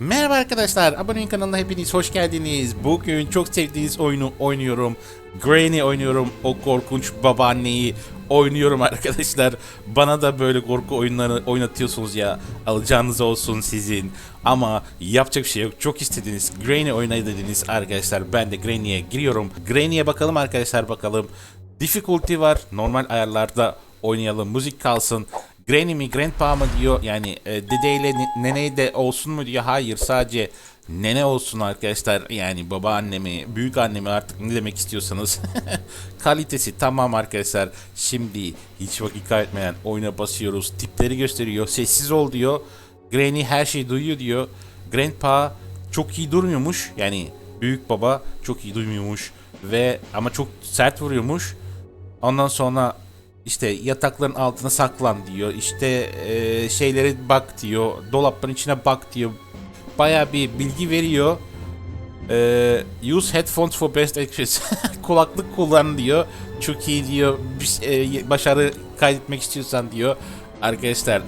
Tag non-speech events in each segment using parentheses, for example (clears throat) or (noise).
Merhaba arkadaşlar, abone kanalına hepiniz hoş geldiniz. Bugün çok sevdiğiniz oyunu oynuyorum. Granny oynuyorum, o korkunç babaanneyi oynuyorum arkadaşlar. Bana da böyle korku oyunları oynatıyorsunuz ya. Alacağınız olsun sizin. Ama yapacak bir şey yok. Çok istediniz. Granny oynayı dediniz arkadaşlar. Ben de Granny'e giriyorum. Granny'e bakalım arkadaşlar bakalım. Difficulty var. Normal ayarlarda oynayalım. Müzik kalsın. Granny mi grandpa mı diyor. Yani e, dedeyle ne- nene de olsun mu diyor. Hayır sadece nene olsun arkadaşlar. Yani babaannemi büyük annemi artık ne demek istiyorsanız. (laughs) Kalitesi tamam arkadaşlar. Şimdi hiç vakit kaybetmeden oyuna basıyoruz. Tipleri gösteriyor. Sessiz ol diyor. Granny her şeyi duyuyor diyor. Grandpa çok iyi durmuyormuş. Yani büyük baba çok iyi duymuyormuş. Ve ama çok sert vuruyormuş. Ondan sonra işte yatakların altına saklan diyor. İşte e, şeylere bak diyor. Dolapların içine bak diyor. Baya bir bilgi veriyor. E, use headphones for best access. (laughs) Kulaklık kullan diyor. Çok iyi diyor. E, başarı kaydetmek istiyorsan diyor. Arkadaşlar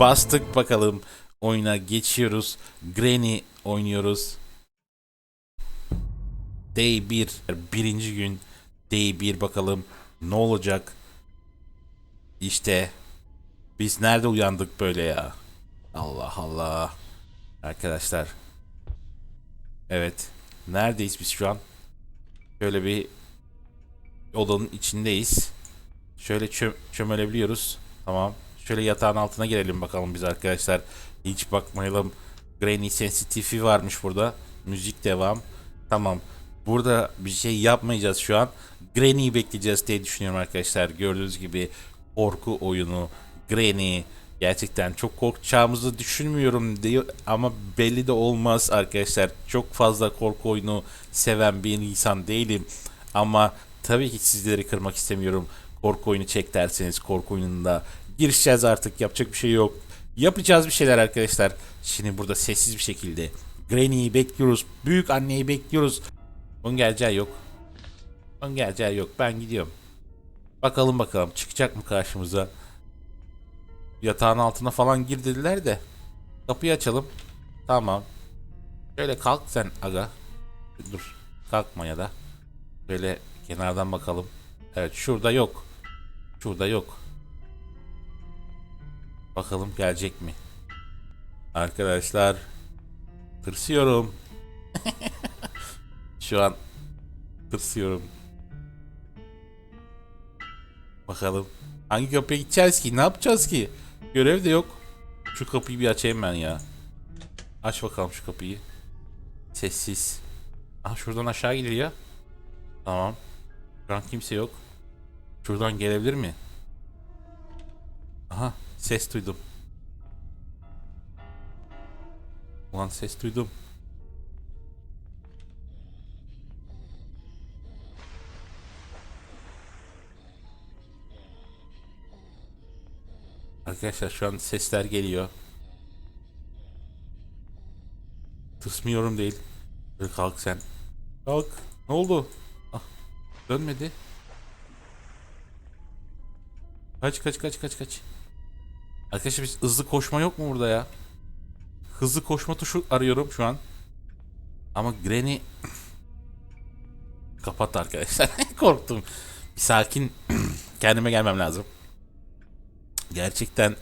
bastık bakalım. Oyuna geçiyoruz. Granny oynuyoruz. Day 1. Birinci gün. Day 1 bakalım ne olacak? İşte biz nerede uyandık böyle ya? Allah Allah. Arkadaşlar. Evet. Neredeyiz biz şu an? Şöyle bir odanın içindeyiz. Şöyle çö- çömelebiliyoruz. Tamam. Şöyle yatağın altına girelim bakalım biz arkadaşlar. Hiç bakmayalım. Granny Sensitive'i varmış burada. Müzik devam. Tamam. Burada bir şey yapmayacağız şu an. Granny'yi bekleyeceğiz diye düşünüyorum arkadaşlar. Gördüğünüz gibi korku oyunu Granny gerçekten çok korkacağımızı düşünmüyorum diyor ama belli de olmaz arkadaşlar. Çok fazla korku oyunu seven bir insan değilim ama tabii ki sizleri kırmak istemiyorum. Korku oyunu çek derseniz korku oyununda girişeceğiz artık yapacak bir şey yok. Yapacağız bir şeyler arkadaşlar. Şimdi burada sessiz bir şekilde Granny'yi bekliyoruz. Büyük anneyi bekliyoruz. Onun geleceği yok. Onun geleceği yok. Ben gidiyorum. Bakalım bakalım çıkacak mı karşımıza. Yatağın altına falan gir dediler de. Kapıyı açalım. Tamam. Şöyle kalk sen aga. Dur. Kalkma ya da. Böyle kenardan bakalım. Evet şurada yok. Şurada yok. Bakalım gelecek mi? Arkadaşlar. Tırsıyorum. (laughs) Şu an tırsıyorum. Bakalım. Hangi kapıya gideceğiz ki? Ne yapacağız ki? Görev de yok. Şu kapıyı bir açayım ben ya. Aç bakalım şu kapıyı. Sessiz. Ah şuradan aşağı gidiyor. Tamam. Şu kimse yok. Şuradan gelebilir mi? Aha ses duydum. Ulan ses duydum. Arkadaşlar şu an sesler geliyor. Tırsmıyorum değil. Kalk sen. Kalk. Ne oldu? Ah, dönmedi. Kaç kaç kaç kaç kaç. Arkadaşlar biz hızlı koşma yok mu burada ya? Hızlı koşma tuşu arıyorum şu an. Ama Granny (clears throat) kapat arkadaşlar. (laughs) Korktum. Bir sakin (clears throat) kendime gelmem lazım. Gerçekten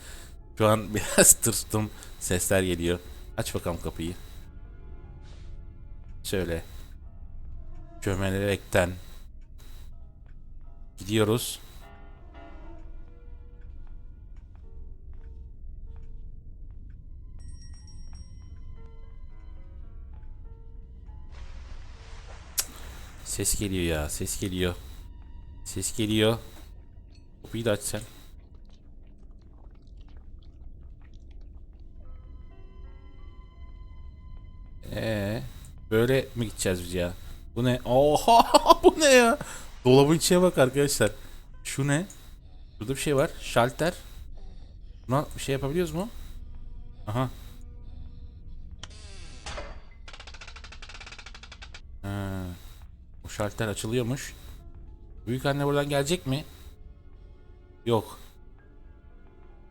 şu an (laughs) biraz tırstım. Sesler geliyor. Aç bakalım kapıyı. Şöyle. Çömelerekten. Gidiyoruz. Ses geliyor ya. Ses geliyor. Ses geliyor. Kapıyı da aç sen. Ee, böyle mi gideceğiz biz ya? Bu ne? Oha (laughs) bu ne ya? Dolabın içine bak arkadaşlar. Şu ne? Burada bir şey var. Şalter. Buna bir şey yapabiliyoruz mu? Aha. Ha. Bu şalter açılıyormuş. Büyük anne buradan gelecek mi? Yok.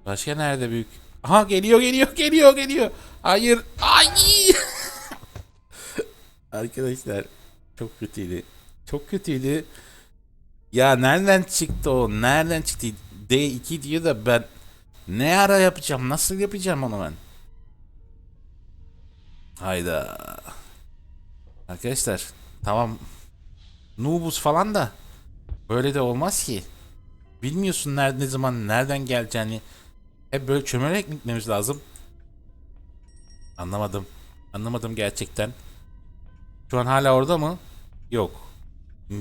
Başka nerede büyük Aha geliyor geliyor geliyor geliyor. Hayır. Ay. (laughs) Arkadaşlar çok kötüydü. Çok kötüydü. Ya nereden çıktı o? Nereden çıktı? D2 diyor da ben ne ara yapacağım? Nasıl yapacağım onu ben? Hayda. Arkadaşlar tamam. Nubus falan da böyle de olmaz ki. Bilmiyorsun nerede ne zaman nereden geleceğini. Hep böyle çömelerek mi gitmemiz lazım? Anlamadım. Anlamadım gerçekten. Şu an hala orada mı? Yok.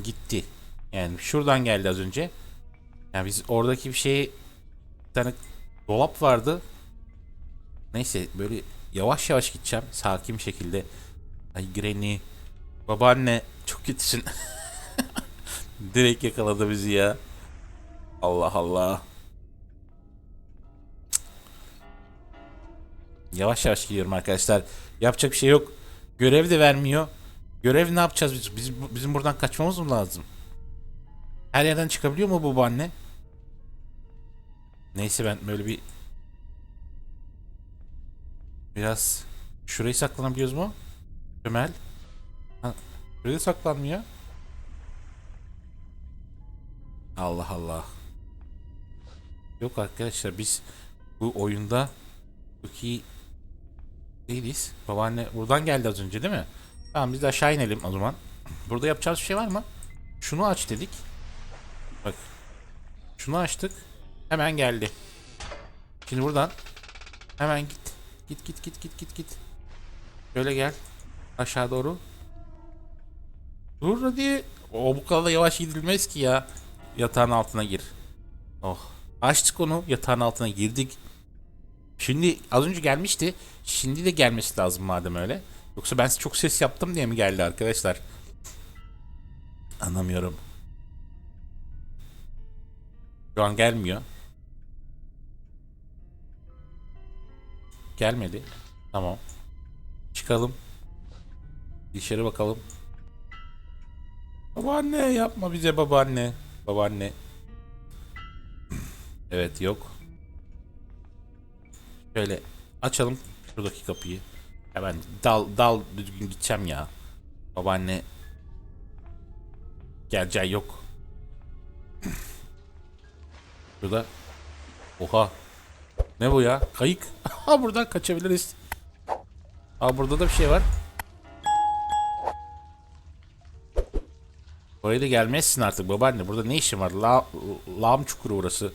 Gitti. Yani şuradan geldi az önce. Yani biz oradaki bir şey bir tane dolap vardı. Neyse böyle yavaş yavaş gideceğim. Sakin bir şekilde. Ay Granny. Babaanne çok kötüsün. (laughs) Direkt yakaladı bizi ya. Allah Allah. Yavaş yavaş gidiyorum arkadaşlar. Yapacak bir şey yok. Görev de vermiyor. Görev ne yapacağız biz? Biz bizim buradan kaçmamız mı lazım? Her yerden çıkabiliyor mu bu babaanne? Neyse ben böyle bir biraz şurayı saklanabiliyoruz mu? Ömel. Şurada saklanmıyor. Allah Allah. Yok arkadaşlar biz bu oyunda çok iyi değiliz. Babaanne buradan geldi az önce değil mi? Tamam biz de aşağı inelim o zaman. Burada yapacağımız bir şey var mı? Şunu aç dedik. Bak. Şunu açtık. Hemen geldi. Şimdi buradan hemen git. Git git git git git git. Şöyle gel. Aşağı doğru. Dur hadi. O bu kadar da yavaş gidilmez ki ya. Yatağın altına gir. Oh. Açtık onu. Yatağın altına girdik. Şimdi az önce gelmişti. Şimdi de gelmesi lazım madem öyle. Yoksa ben çok ses yaptım diye mi geldi arkadaşlar? Anlamıyorum. Şu an gelmiyor. Gelmedi. Tamam. Çıkalım. Dışarı bakalım. Babaanne yapma bize babaanne. Babaanne. Evet yok. Şöyle açalım şuradaki kapıyı. Hemen dal dal düzgün gideceğim ya. Babaanne geleceği yok. (clears throat) Şurada. Oha. Ne bu ya? Kayık. (laughs) Ha buradan kaçabiliriz. Aa burada da bir şey var. Oraya da gelmezsin artık babaanne. Burada ne işin var? La, lağım çukuru orası.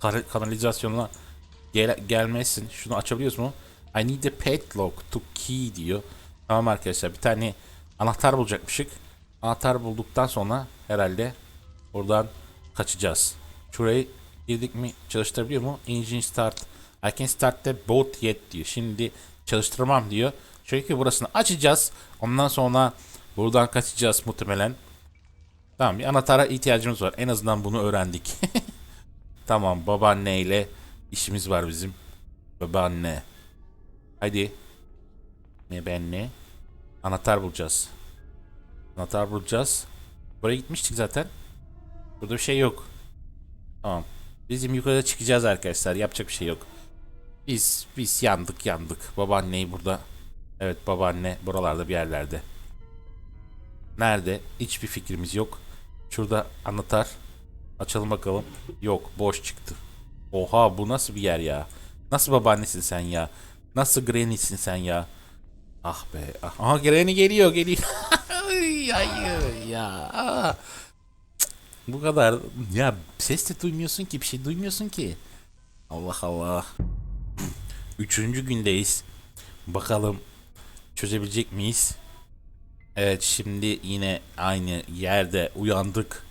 Kar- kanalizasyonuna gel gelmezsin. Şunu açabiliyoruz mu? I need a padlock to key diyor. Tamam arkadaşlar bir tane anahtar bulacakmışık. Anahtar bulduktan sonra herhalde buradan kaçacağız. Şurayı girdik mi çalıştırabiliyor mu? Engine start. I can start the boat yet diyor. Şimdi çalıştırmam diyor. Çünkü burasını açacağız. Ondan sonra buradan kaçacağız muhtemelen. Tamam bir anahtara ihtiyacımız var. En azından bunu öğrendik. (laughs) tamam babaanneyle işimiz var bizim. Babaanne. Hadi. Ne ben ne? Anahtar bulacağız. Anahtar bulacağız. Buraya gitmiştik zaten. Burada bir şey yok. Tamam. Bizim yukarıda çıkacağız arkadaşlar. Yapacak bir şey yok. Biz biz yandık yandık. Babaanneyi burada. Evet babaanne buralarda bir yerlerde. Nerede? Hiçbir fikrimiz yok. Şurada anahtar. Açalım bakalım. Yok boş çıktı. Oha bu nasıl bir yer ya? Nasıl babaannesin sen ya? Nasıl Granny'sin sen ya? Ah be. Ah. Aha Granny geliyor geliyor. (laughs) Ay, Hayır ya. Bu kadar. Ya ses de duymuyorsun ki bir şey duymuyorsun ki. Allah Allah. Üçüncü gündeyiz. Bakalım çözebilecek miyiz? Evet şimdi yine aynı yerde uyandık.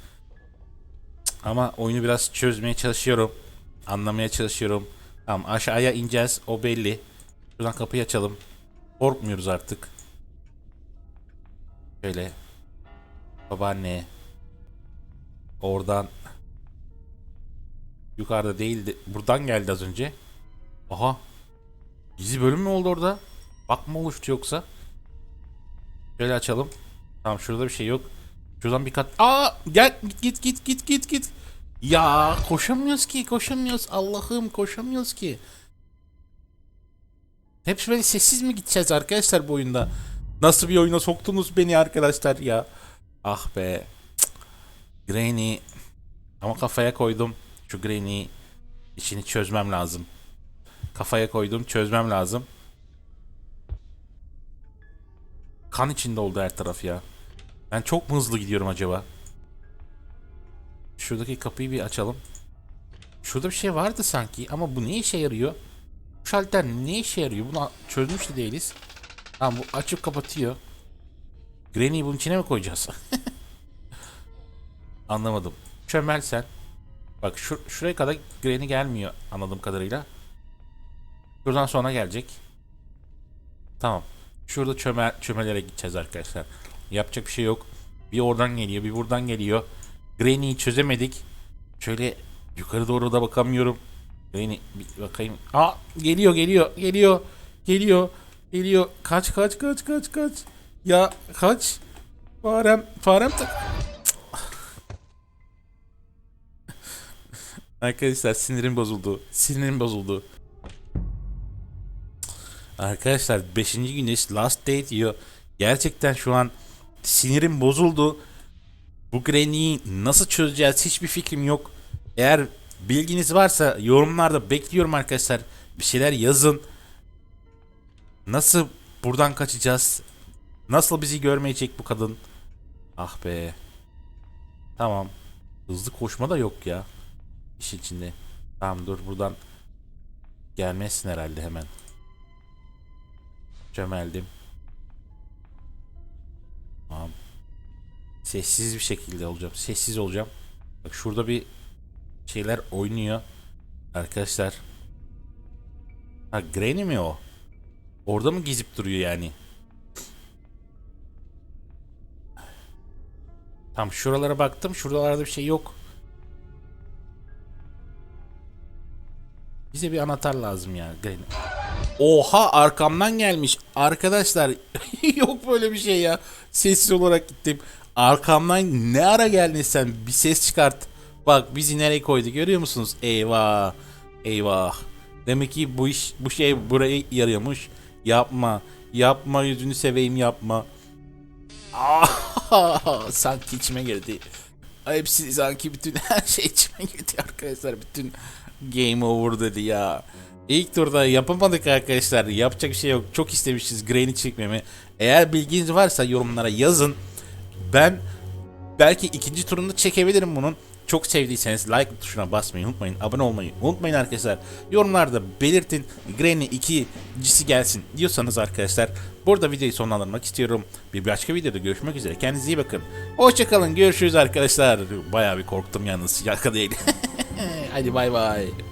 Ama oyunu biraz çözmeye çalışıyorum. Anlamaya çalışıyorum. Tamam aşağıya ineceğiz o belli. Şuradan kapıyı açalım. Korkmuyoruz artık. Şöyle. Babaanne. Oradan. Yukarıda değildi. Buradan geldi az önce. Aha. Gizli bölüm mü oldu orada? Bak mı oluştu yoksa? Şöyle açalım. Tamam şurada bir şey yok. Şuradan bir kat. Aa gel git git git git git git. Ya koşamıyoruz ki koşamıyoruz. Allah'ım koşamıyoruz ki. Hep böyle sessiz mi gideceğiz arkadaşlar bu oyunda? Nasıl bir oyuna soktunuz beni arkadaşlar ya? Ah be. Granny. Ama kafaya koydum. Şu Granny işini çözmem lazım. Kafaya koydum çözmem lazım. Kan içinde oldu her taraf ya. Ben çok mu hızlı gidiyorum acaba? Şuradaki kapıyı bir açalım. Şurada bir şey vardı sanki ama bu ne işe yarıyor? Bu şalter ne işe yarıyor? Bunu çözmüş de değiliz. Tamam bu açıp kapatıyor. Granny'yi bunun içine mi koyacağız? (laughs) Anlamadım. Çömel sen. Bak şu, şuraya kadar Granny gelmiyor anladığım kadarıyla. Şuradan sonra gelecek. Tamam. Şurada çömel, çömelere gideceğiz arkadaşlar. Yapacak bir şey yok. Bir oradan geliyor, bir buradan geliyor. Granny'yi çözemedik. Şöyle yukarı doğru da bakamıyorum. Granny bir bakayım. Aa geliyor, geliyor, geliyor, geliyor, geliyor. Kaç, kaç, kaç, kaç, kaç. Ya kaç. Farem, farem tak. (laughs) Arkadaşlar sinirim bozuldu. Sinirim bozuldu. Arkadaşlar 5. gündeyiz. Last day diyor. Gerçekten şu an sinirim bozuldu. Bu Granny'yi nasıl çözeceğiz hiçbir fikrim yok. Eğer bilginiz varsa yorumlarda bekliyorum arkadaşlar. Bir şeyler yazın. Nasıl buradan kaçacağız? Nasıl bizi görmeyecek bu kadın? Ah be. Tamam. Hızlı koşma da yok ya. İş içinde. Tamam dur buradan gelmezsin herhalde hemen. Çömeldim. Tamam. Sessiz bir şekilde olacağım. Sessiz olacağım. Bak şurada bir şeyler oynuyor. Arkadaşlar. Ha Granny mi o? Orada mı gezip duruyor yani? Tam şuralara baktım. Şuralarda bir şey yok. Bize bir anahtar lazım ya. Granny. Oha arkamdan gelmiş. Arkadaşlar (laughs) yok böyle bir şey ya. Sessiz olarak gittim. Arkamdan ne ara geldin sen? Bir ses çıkart. Bak bizi nereye koydu görüyor musunuz? Eyvah. Eyvah. Demek ki bu iş bu şey buraya yarıyormuş. Yapma. Yapma yüzünü seveyim yapma. Ah, (laughs) sanki içime girdi. Hepsi sanki bütün her (laughs) şey içime girdi arkadaşlar. Bütün game over dedi ya. İlk turda yapamadık arkadaşlar. Yapacak bir şey yok. Çok istemişiz Grain'i çekmemi. Eğer bilginiz varsa yorumlara yazın. Ben belki ikinci turunda çekebilirim bunun. Çok sevdiyseniz like tuşuna basmayı unutmayın. Abone olmayı unutmayın arkadaşlar. Yorumlarda belirtin. Granny 2'cisi gelsin diyorsanız arkadaşlar. Burada videoyu sonlandırmak istiyorum. Bir başka videoda görüşmek üzere. Kendinize iyi bakın. Hoşçakalın. Görüşürüz arkadaşlar. Bayağı bir korktum yalnız. Şaka. (laughs) Hadi bay bay.